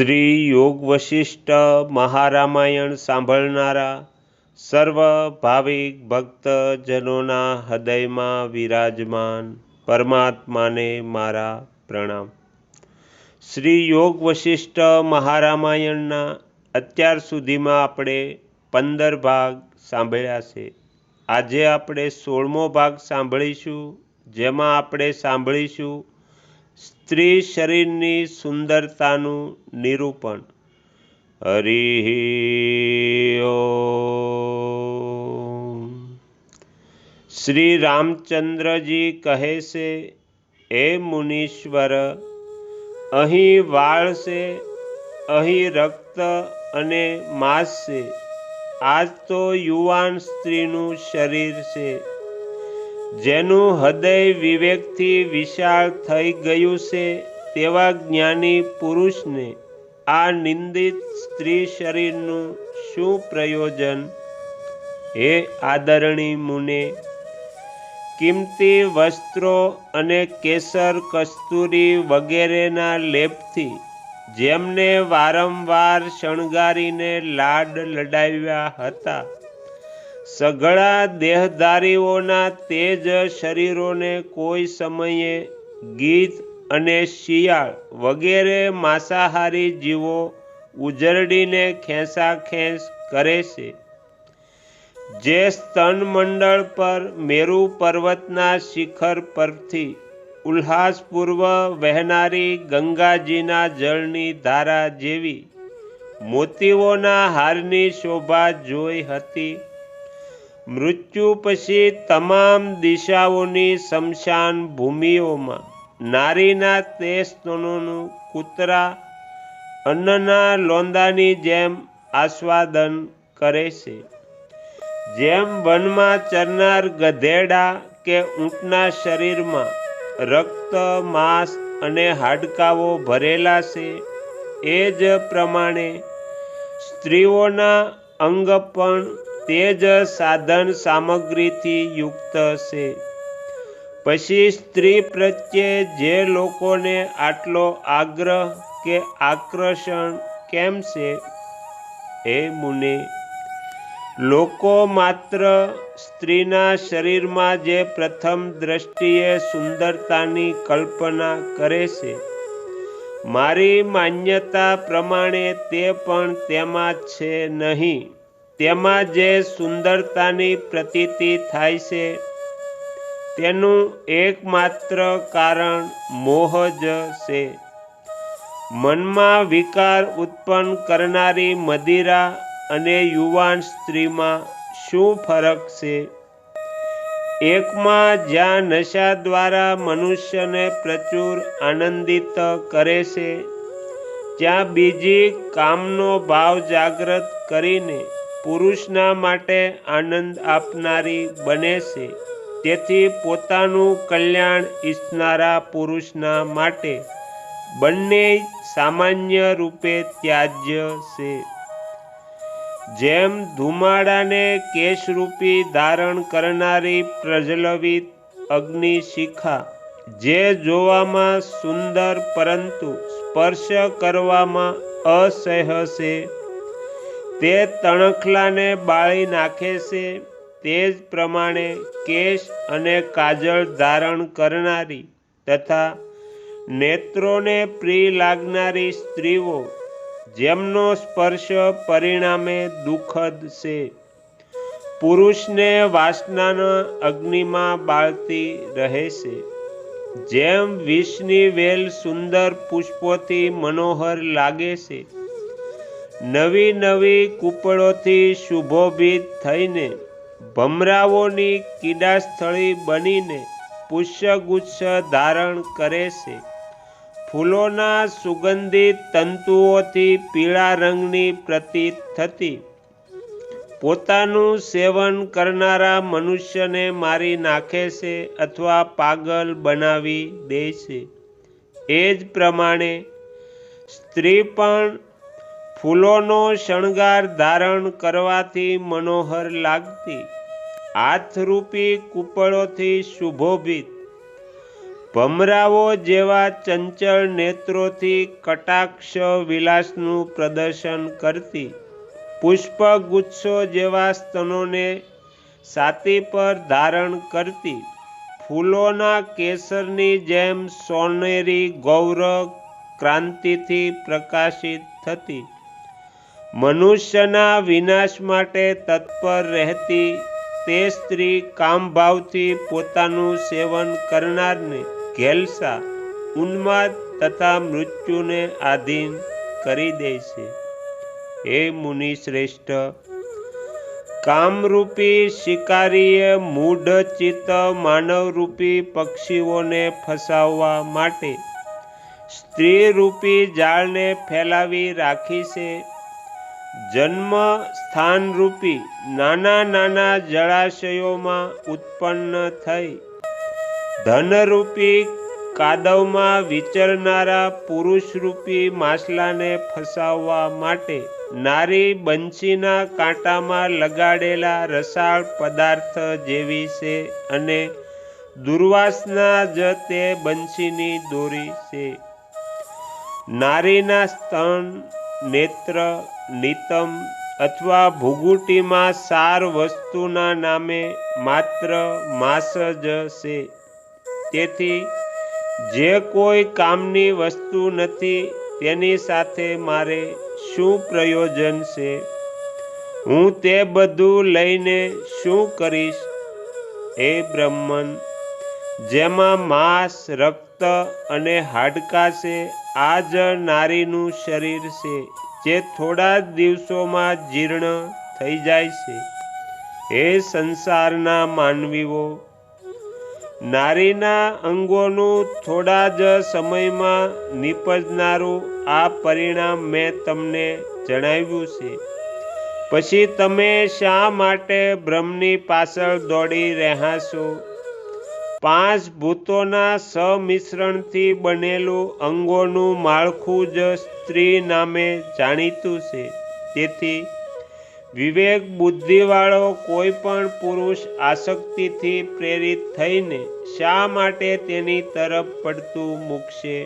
શ્રી યોગ વશિષ્ઠ મહારામાયણ સાંભળનારા સર્વ ભાવિક ભક્તજનોના હૃદયમાં વિરાજમાન પરમાત્માને મારા પ્રણામ. શ્રી યોગ વશિષ્ઠ મહારામાયણના અત્યાર સુધીમાં આપણે પંદર ભાગ સાંભળ્યા છે. આજે આપણે સોળમો ભાગ સાંભળીશું, જેમાં આપણે સાંભળીશું સ્ત્રી શરીરની સુંદરતાનું નિરૂપણ. હરિ શ્રી રામચંદ્રજી કહે છે એ મુનીશ્વર, અહીં વાળ છે અહીં રક્ત અને માંસ છે આજ તો યુવાન સ્ત્રીનું શરીર છે. જેનું હૃદય વિવેકથી વિશાળ થઈ ગયું છે, તેવા જ્ઞાની પુરુષને આ નિંદિત સ્ત્રી શરીરનું શું પ્રયોજન? હે આદરણી મુને, કિંમતી વસ્ત્રો અને કેસર કસ્તુરી વગેરેના લેપથી જેમને વારંવાર શણગારીને લાડ લડાવ્યા હતા સઘળા દેહધારીઓના તેજ શરીરોને કોઈ સમયે ગીત અને શિયાળ વગેરે માંસાહારી જીવો ઉજરડીને ખેંચાખેંચ કરે છે. જે સ્તનમંડળ પર મેરુ પર્વતના શિખર પરથી ઉલ્લાસપૂર્વ વહેનારી ગંગાજીના જળની ધારા જેવી મોતીઓના હારની શોભા જોઈ હતી. મૃત્યુ પછી તમામ દિશાઓની શમશાન ભૂમિઓમાં નારીના તે સ્તનોનું કૂતરા અન્નના લોંદાની જેમ આસ્વાદન કરે છે. જેમ વનમાં ચરનાર ગધેડા કે ઊંટના શરીરમાં રક્ત, માંસ અને હાડકાઓ ભરેલા છે, એ જ પ્રમાણે સ્ત્રીઓના અંગ પણ તે જ સાધન સામગ્રીથી યુક્ત છે. પછી સ્ત્રી પ્રત્યે જે લોકોને આટલો આગ્રહ કે આકર્ષણ કેમ છે? એ મુને, લોકો માત્ર સ્ત્રીના શરીરમાં જે પ્રથમ દ્રષ્ટિએ સુંદરતાની કલ્પના કરે છે. મારી માન્યતા પ્રમાણે તે પણ તેમાં છે નહીં. તેમાં જે સુંદરતાની પ્રતીતિ થાય છે, તેનું એકમાત્ર કારણ મોહ જ છે. મનમાં વિકાર ઉત્પન્ન કરનારી મદિરા અને યુવાન સ્ત્રીમાં શું ફરક છે? એકમાં જ્યાં નશા દ્વારા મનુષ્યને પ્રચુર આનંદિત કરે છે, ત્યાં બીજી કામનો ભાવ જાગૃત કરીને પુરુષના માટે આનંદ આપનારી બને છે. તેથી પોતાનું કલ્યાણ ઈચ્છનારા પુરુષના માટે બંને સામાન્ય રૂપે ત્યાજ્ય છે. જેમ ધુમાડાને કેશરૂપી ધારણ કરનારી પ્રજ્વલિત અગ્નિ શિખા જે જોવામાં સુંદર પરંતુ સ્પર્શ કરવામાં અસહ્ય છે. તે તણખલાને બાળી નાખે છે. તે જ પ્રમાણે કેશ અને કાજળ ધારણ કરનારી તથા નેત્રોને પ્રિય લાગનારી સ્ત્રીઓ, જેમનો સ્પર્શ પરિણામે દુઃખદ છે. પુરુષને વાસનાના અગ્નિમાં બાળતી રહે છે. જેમ વિષની વેલ સુંદર પુષ્પોથી મનોહર લાગે છે નવી નવી કૂપળોથી શુભોભિત થઈને ભમરાઓની કીડાસ્થળી બનીને પુષ્યગુચ્છ ધારણ કરે છે. ફૂલોના સુગંધિત તંતુઓથી પીળા રંગની પ્રતીત થતી. પોતાનું સેવન કરનારા મનુષ્યને મારી નાખે છે અથવા પાગલ બનાવી દે છે. એ જ પ્રમાણે સ્ત્રી પણ ફૂલોનો શણગાર ધારણ કરવાથી મનોહર લાગતી. હાથરૂપી કૂપળોથી શુભોભિત. ભમરાઓ જેવા ચંચળ નેત્રોથી કટાક્ષ વિલાસનું પ્રદર્શન કરતી. પુષ્પગુચ્છો જેવા સ્તનોને છાતી પર ધારણ કરતી. ફૂલોના કેસરની જેમ સોનેરી ગૌર ક્રાંતિથી પ્રકાશિત થતી. મનુષ્યના વિનાશ માટે તત્પર રહેતી તે સ્ત્રી કામભાવથી પોતાનું સેવન કરનારને ઘેલસા, ઉન્માદ તથા મૃત્યુને આધીન કરી દે છે. હે મુનિ શ્રેષ્ઠ કામરૂપી શિકારીએ મૂઢ ચિત્ત માનવરૂપી પક્ષીઓને ફસાવવા માટે સ્ત્રીરૂપી જાળને ફેલાવી રાખી છે. જન્મ સ્થાનરૂપી નાના નાના જળાશયોમાં ઉત્પન્ન થઈ. ધનરૂપી કાદવમાં વિચરનારા પુરુષરૂપી માછલાને ફસાવવા માટે નારી બંશીના કાંટામાં લગાડેલા રસાળ પદાર્થ જેવી છે અને દુર્વાસના જ તે બંશીની દોરી છે. નારીના સ્તન નેત્ર નિતમ અથવા ભૂગુટીમાં સાર વસ્તુના નામે માત્ર માંસ જ છે. તેથી જે કોઈ કામની વસ્તુ નથી, તેની સાથે મારે શું પ્રયોજન છે? હું તે બધું લઈને શું કરીશ? હે બ્રહ્મન, જેમાં માંસ, રક્ત અને હાડકાં છે, આ જ નારીનું શરીર છે. જે થોડા જ દિવસોમાં જીર્ણ થઈ જાય છે. હે સંસારના માનવીઓ, નારીના અંગોનું થોડા જ સમયમાં નીપજનારું આ પરિણામ મેં તમને જણાવ્યું છે. પછી તમે શા માટે બ્રહ્મની પાછળ દોડી રહ્યા છો? પાંચ ભૂતોના સમિશ્રણથી બનેલું અંગોનું માળખું જ સ્ત્રી નામે જાણીતું છે. તેથી, વિવેક બુદ્ધિવાળો કોઈ પણ પુરુષ આસક્તિથી પ્રેરિત થઈને શા માટે તેની તરફ પડતું મૂકશે?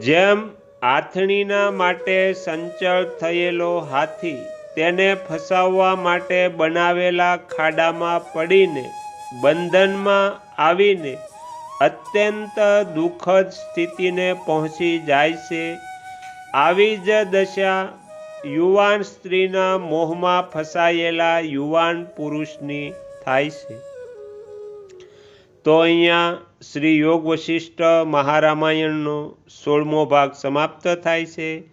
જેમ આથણીના માટે સંચળ થયેલો હાથી તેને ફસાવવા માટે બનાવેલા ખાડામાં પડીને બંધનમાં આવીને અત્યંત દુઃખદ સ્થિતિને પહોંચી જાય છે. આવી જ દશા યુવાન સ્ત્રીના મોહમાં ફસાયેલા યુવાન પુરુષની થાય છે. તો અહીંયા શ્રી યોગ વશિષ્ઠ મહારામાયણનો સોળમો ભાગ સમાપ્ત થાય છે.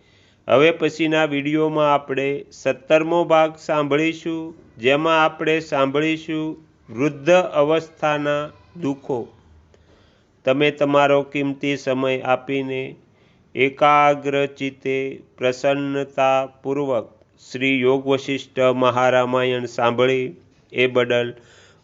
હવે પછીના વિડીયોમાં આપણે સત્તરમો ભાગ સાંભળીશું. જેમાં આપણે સાંભળીશું વૃદ્ધ અવસ્થાના દુઃખો. તમે તમારો કિંમતી સમય આપીને એકાગ્ર ચિત્તે પ્રસન્નતાપૂર્વક શ્રી યોગ વશિષ્ઠ મહારામાયણ સાંભળી એ બદલ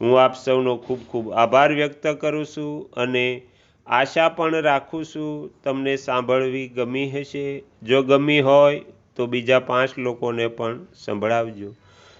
હું આપ સૌનો ખૂબ ખૂબ આભાર વ્યક્ત કરું છું અને આશા પણ રાખું છું તમને સાંભળવી ગમી હશે. જો ગમી હોય તો બીજા પાંચ લોકોને પણ સંભળાવજો.